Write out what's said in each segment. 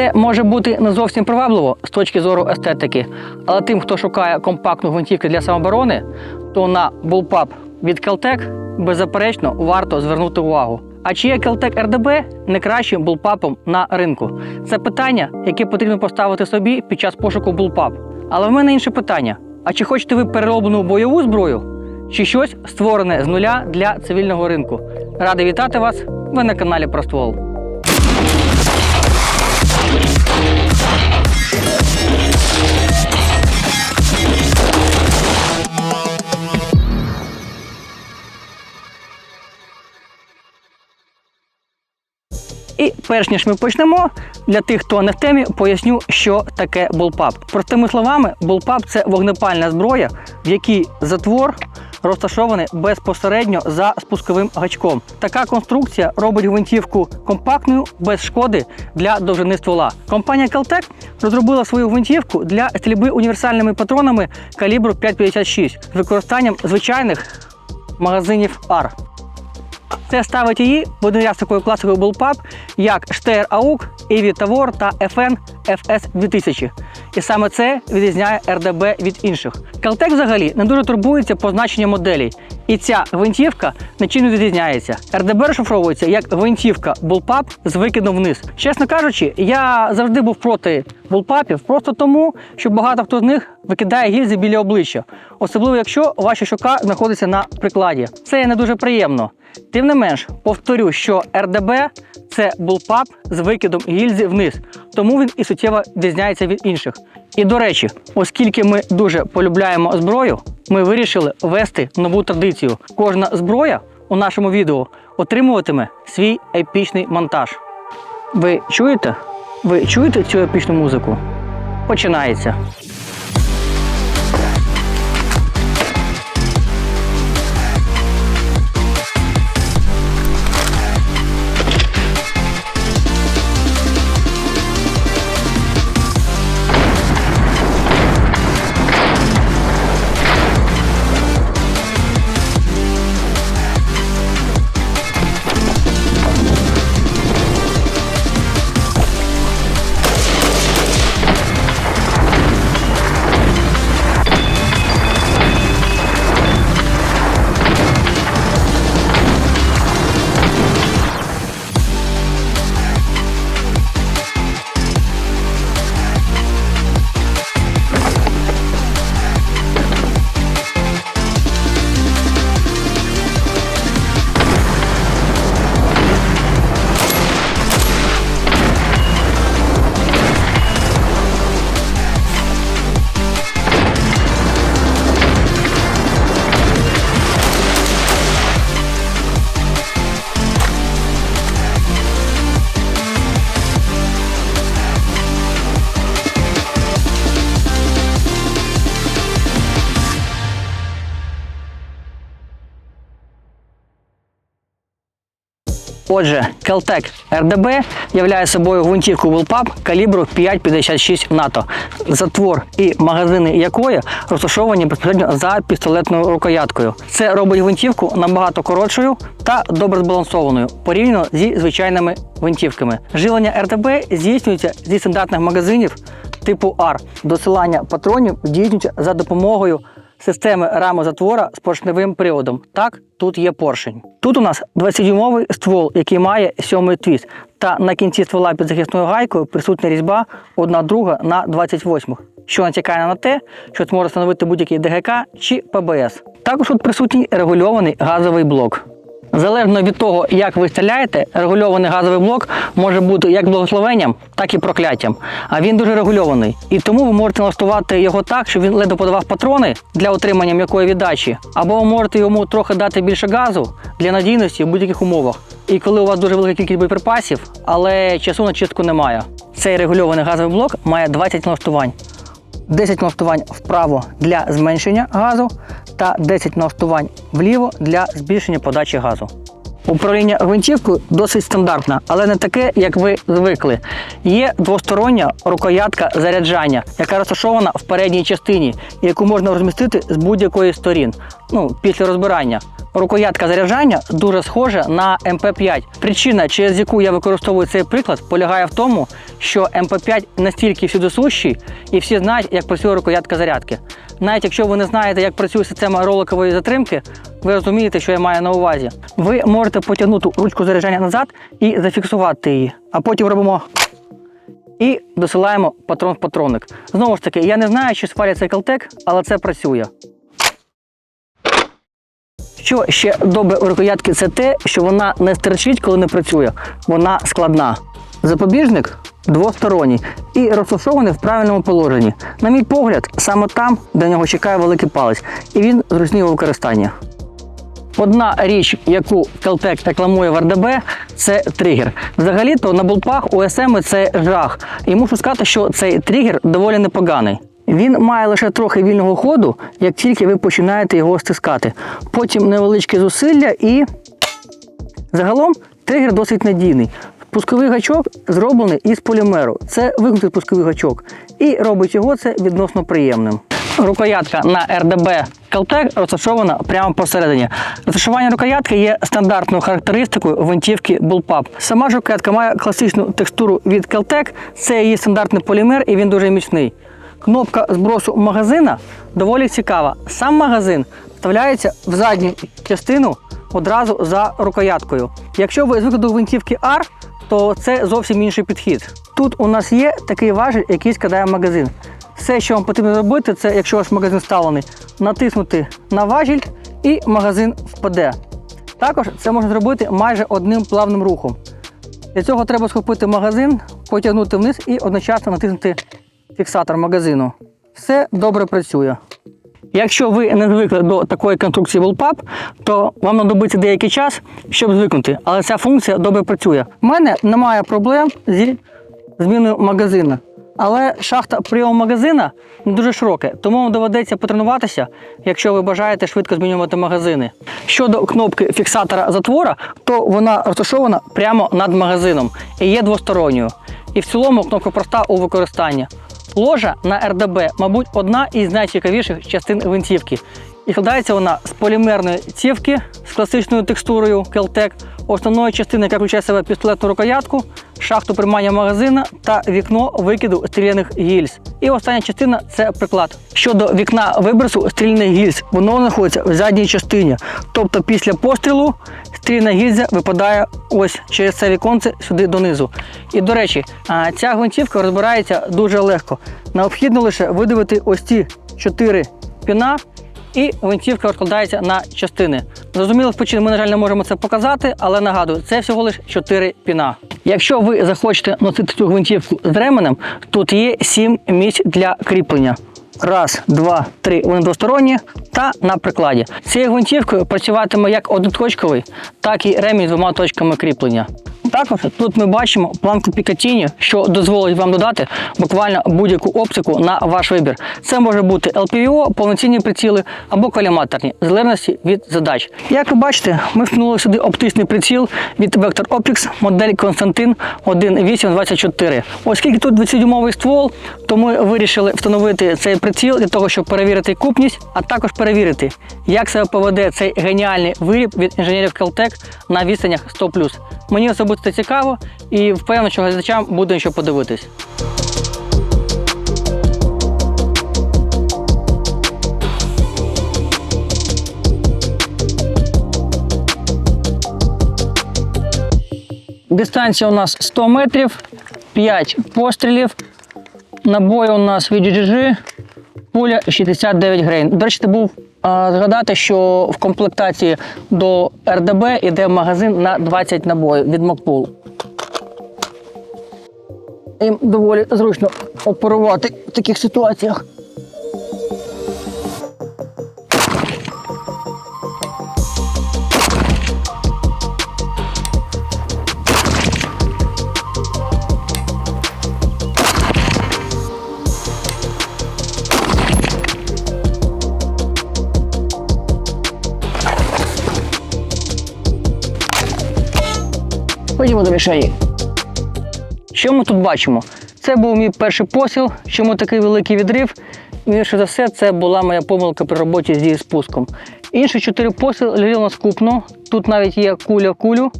Це може бути не зовсім привабливо з точки зору естетики, але тим, хто шукає компактну гвинтівку для самооборони, то на Bullpup від Keltec беззаперечно варто звернути увагу. А чи є Keltec RDB не кращим булпапом на ринку? Це питання, яке потрібно поставити собі під час пошуку булпап. Але в мене інше питання: а чи хочете ви перероблену бойову зброю, чи щось створене з нуля для цивільного ринку? Радий вітати вас! Ви на каналі Проствол. І перш ніж ми почнемо, для тих, хто не в темі, поясню, що таке булпап. Простими словами, булпап це вогнепальна зброя, в якій затвор розташований безпосередньо за спусковим гачком. Така конструкція робить гвинтівку компактною без шкоди для довжини ствола. Компанія Caltech розробила свою гвинтівку для стрільби універсальними патронами калібру 5,56 з використанням звичайних магазинів AR. Це ставить її в один ряд з такою класикою Bullpup, як Steyr AUK, EV Tavor та FN FS 2000. І саме це відрізняє RDB від інших. Caltech взагалі не дуже турбується по значенню моделей. І ця гвинтівка нічим не відрізняється. RDB розшифровується як гвинтівка Bullpup з викидом вниз. Чесно кажучи, я завжди був проти булпапів, просто тому, що багато хто з них викидає гільзи біля обличчя, особливо якщо ваша щока знаходиться на прикладі. Це не дуже приємно. Тим не менш, повторю, що РДБ це булпап з викидом гільзи вниз, тому він і суттєво відрізняється від інших. І до речі, оскільки ми дуже полюбляємо зброю, ми вирішили ввести нову традицію. Кожна зброя у нашому відео отримуватиме свій епічний монтаж. Ви чуєте? Ви чуєте цю епічну музику? Починається. Отже, Keltec RDB являє собою гвинтівку Bullpup калібру 5,56 НАТО, затвор і магазини якої розташовані безпосередньо за пістолетною рукояткою. Це робить гвинтівку набагато коротшою та добре збалансованою порівняно зі звичайними гвинтівками. Живлення RDB здійснюється зі стандартних магазинів типу AR. Досилання патронів здійснюється за допомогою системи рамозатвора з поршневим приводом. Так, тут є поршень. Тут у нас 20-дюймовий ствол, який має сьомий твіст. Та на кінці ствола під захисною гайкою присутня різьба 1 друга на 28, що натякає на те, що зможе встановити будь-який ДГК чи ПБС. Також тут присутній регульований газовий блок. Залежно від того, як ви стріляєте, регульований газовий блок може бути як благословенням, так і прокляттям. А він дуже регульований. І тому ви можете налаштувати його так, щоб він ледве подавав патрони для отримання м'якої віддачі, або ви можете йому трохи дати більше газу для надійності в будь-яких умовах. І коли у вас дуже велика кількість боєприпасів, але часу на чистку немає. Цей регульований газовий блок має 20 налаштувань. 10 налаштувань вправо для зменшення газу та 10 налаштувань вліво для збільшення подачі газу. Управління гвинтівкою досить стандартне, але не таке, як ви звикли. Є двостороння рукоятка заряджання, яка розташована в передній частині, яку можна розмістити з будь-якої сторін, ну, після розбирання. Рукоятка заряджання дуже схожа на МП5. Причина, через яку я використовую цей приклад, полягає в тому, що МП5 настільки всюдисущий, і всі знають, як працює рукоятка зарядки. Навіть якщо ви не знаєте, як працює система роликової затримки, ви розумієте, що я маю на увазі. Ви можете потягнути ручку заряджання назад і зафіксувати її, а потім робимо і досилаємо патрон в патронник. Знову ж таки, я не знаю, чи свалять цей калтек, але це працює. Що ще добре у рукоятки, це те, що вона не стерчить, коли не працює. Вона складна. Запобіжник двосторонній і розташований в правильному положенні. На мій погляд, саме там, де нього чекає великий палець, і він зручний у використанні. Одна річ, яку Келтек рекламує в РДБ, це тригер. Взагалі-то на болтах у СМ це жах. І мушу сказати, що цей тригер доволі непоганий. Він має лише трохи вільного ходу, як тільки ви починаєте його стискати. Потім невеличке зусилля і загалом тригер досить надійний. Пусковий гачок зроблений із полімеру. Це вигнутий пусковий гачок. І робить його це відносно приємним. Рукоятка на РДБ Caltech розташована прямо посередині. Розташування рукоятки є стандартною характеристикою гвинтівки Bullpup. Сама ж рукоятка має класичну текстуру від Caltech, це її стандартний полімер і він дуже міцний. Кнопка збросу магазина доволі цікава. Сам магазин вставляється в задню частину одразу за рукояткою. Якщо ви звикли до гвинтівки R, то це зовсім інший підхід. Тут у нас є такий важіль, який складає магазин. Все, що вам потрібно зробити, це якщо ваш магазин вставлений, натиснути на важіль і магазин впаде. Також це можна зробити майже одним плавним рухом. Для цього треба схопити магазин, потягнути вниз і одночасно натиснути фіксатор магазину. Все добре працює. Якщо ви не звикли до такої конструкції Bullpup, то вам знадобиться деякий час, щоб звикнути, але ця функція добре працює. У мене немає проблем зі зміною магазину. Але шахта прийому магазина дуже широка, тому вам доведеться потренуватися, якщо ви бажаєте швидко змінювати магазини. Щодо кнопки фіксатора затвора, то вона розташована прямо над магазином і є двосторонньою. І в цілому кнопка проста у використанні. Ложа на РДБ, мабуть, одна із найцікавіших частин гвинтівки. І складається вона з полімерної цівки з класичною текстурою Keltec, основної частини, яка включає себе пістолетну рукоятку, шахту приймання магазина та вікно викиду стріляних гільз. І остання частина це приклад. Щодо вікна вибросу стрільних гільз, воно знаходиться в задній частині. Тобто після пострілу стрільна гільза випадає ось через це віконце сюди донизу. І до речі, ця гвинтівка розбирається дуже легко. Необхідно лише видавити ось ці чотири піна. І гвинтівка розкладається на частини. Зрозуміло, причин ми, на жаль, не можемо це показати, але нагадую, це всього лише 4 піна. Якщо ви захочете носити цю гвинтівку з ременем, тут є 7 місць для кріплення. Раз, два, три, вони двосторонні та на прикладі. Цією гвинтівкою працюватиме як одноточковий, так і ремінь з двома точками кріплення. Також тут ми бачимо планку Пікатіні, що дозволить вам додати буквально будь-яку оптику на ваш вибір. Це може бути LPVO, повноцінні приціли або коліматорні, в залежності від задач. Як ви бачите, ми впнули сюди оптичний приціл від Vector Optics, модель Константин 1824. Оскільки тут 20-дюймовий ствол, то ми вирішили встановити цей приціл для того, щоб перевірити купність, а також перевірити, як себе поведе цей геніальний виріб від інженерів Caltech на відстанях 100+. Мені особисто цікаво і впевнений, що глядачам буде що подивитись. Дистанція у нас 100 метрів, 5 пострілів. Набої у нас від GGG, пуля 69 грейн. До речі, ти був згадати, що в комплектації до РДБ йде магазин на 20 набоїв від Макпул. Їм доволі зручно оперувати в таких ситуаціях. Ходімо до мішені. Що ми тут бачимо? Це був мій перший посіл. Чому такий великий відрив? Більше за все, це була моя помилка при роботі з спуском. Інші чотири постріли летіли на скупно. Тут навіть є куля кулю.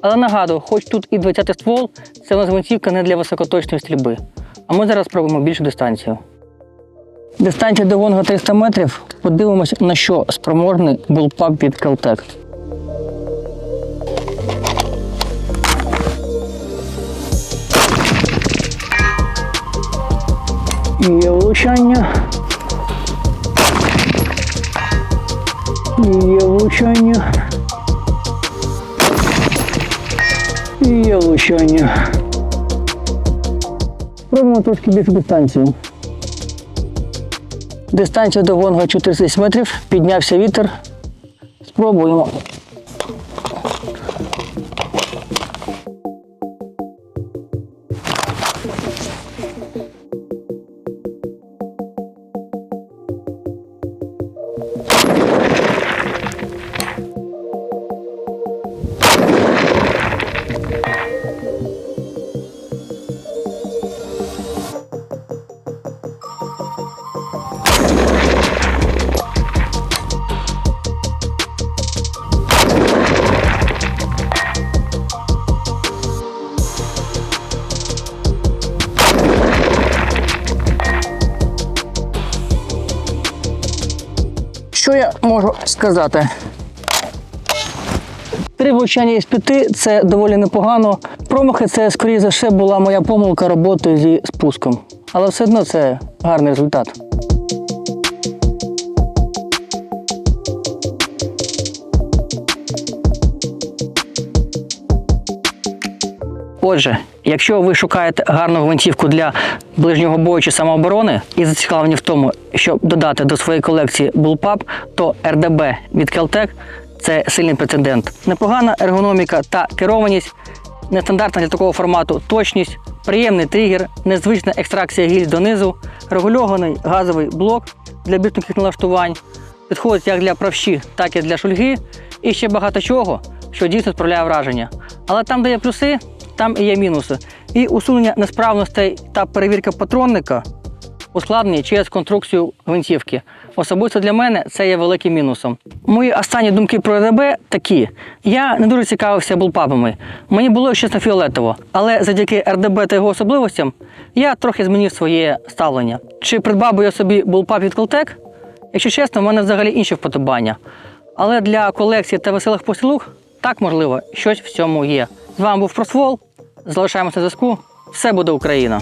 Але нагадую, хоч тут і 20 ствол, це у нас гвинтівка не для високоточної стрільби. А ми зараз спробуємо більшу дистанцію. Дистанція до Вонга 300 метрів. Подивимося, на що спроможний булпап від Келтек. Є влучання. Є влучання. Є влучання. Спробуємо трошки більшу дистанцію. Дистанція до Вонга 400 метрів. Піднявся вітер. Спробуємо. Що я можу сказати? Три влучання із п'яти це доволі непогано. Промахи це, скоріше за все, була моя помилка роботи зі спуском. Але все одно це гарний результат. Отже, якщо ви шукаєте гарну гвинтівку для ближнього бою чи самооборони і зацікавлені в тому, щоб додати до своєї колекції Bullpup, то RDB від Keltec – це сильний прецедент. Непогана ергономіка та керованість, нестандартна для такого формату точність, приємний тригер, незвична екстракція гільз донизу, регульований газовий блок для більш налаштувань, підходить як для правші, так і для шульги, і ще багато чого, що дійсно справляє враження. Але там, де є плюси, там і є мінуси. І усунення несправностей та перевірка патронника ускладнені через конструкцію гвинтівки. Особисто для мене це є великим мінусом. Мої останні думки про РДБ такі: я не дуже цікавився булпапами. Мені було чесно фіолетово, але завдяки РДБ та його особливостям я трохи змінив своє ставлення. Чи придбав би я собі булпап від Колтек? Якщо чесно, в мене взагалі інші вподобання. Але для колекції та веселих посілух так можливо, щось в цьому є. З вами був Просвол. Залишаємося на зв'язку. Все буде Україна!